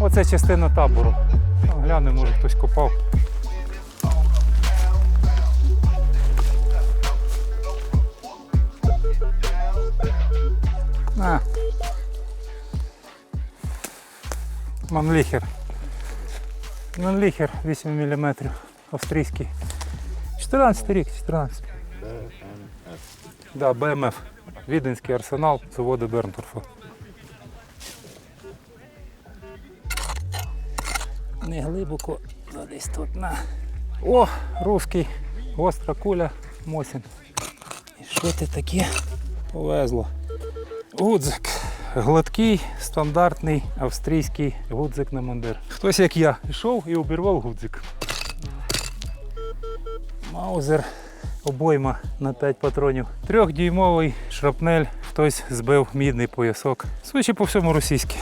Оце частина табору. Гляне, може хтось копав. На. Манліхер. Манліхер 8 мм. Австрійський. 14 рік, 14. Да, БМФ. Віденський арсенал заводу Бернторфа. Не глибоко, а десь тут на. О, русський, гостра куля, Мосін. І що ти таке? Повезло. Гудзик. Гладкий, стандартний австрійський гудзик на мандир. Хтось як я пішов і обірвав гудзик. Маузер обойма на 5 патронів. Трьохдюймовий шрапнель, хтось збив мідний поясок. Судячи по всьому російський.